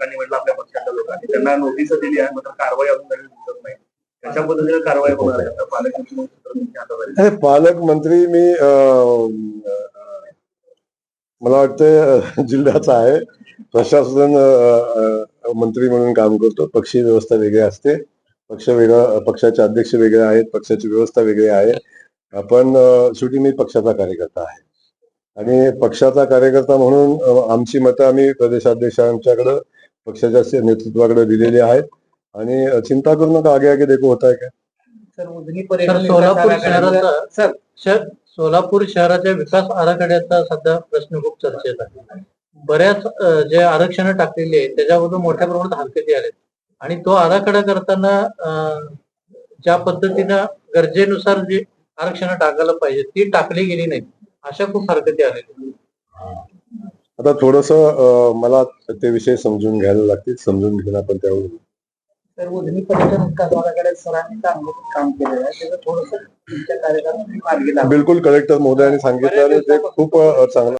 लोकांनी म्हटलं आपल्या पक्षाच्या लोकांनी. त्यांना नोटीस दिली आहे मात्र कारवाई अजून झालेली दिसत नाही. कशा पद्धतीने कारवाई होणार आहे. आता पालकमंत्री पालकमंत्री मी मला वाटतं जिल्ह्याचा आहे. प्रशासन मंत्री म्हणून काम करतो. पक्षी व्यवस्था वेगळी असते. पक्ष वेगळा पक्षाचे अध्यक्ष वेगळे आहेत. पक्षाची व्यवस्था वेगळी आहे. पण शेवटी मी पक्षाचा कार्यकर्ता आहे. आणि पक्षाचा कार्यकर्ता म्हणून आमची मतं आम्ही प्रदेशाध्यक्षांच्याकडं पक्षाच्या नेतृत्वाकडे दिलेली आहेत. आणि चिंता करू नका आगे आगे देखो होत आहे काय? सोलापूर शहराचा सोलापूर शहराच्या विकास आराखड्याचा सध्या प्रश्न खूप चर्चेत आहे. बऱ्याच जे आरक्षण टाकलेली आहेत त्याच्याबद्दल मोठ्या प्रमाणात हरकती आल्या आणि तो आराखडा करताना ज्या पद्धतीनं गरजेनुसार जी आरक्षण टाकायला पाहिजे ती टाकली गेली नाही अशा खूप हरकती आलेल्या आता थोडस मला ते विषय समजून घ्यायला लागतील समजून घेऊन आपण त्यावर. तर उजनी पर्यटन विकास आराखड्यात सरांनी चांगलं काम केलेलं आहे. थोडस बिलकुल कलेक्टर महोदयांनी सांगितलं आणि ते खूप चांगलं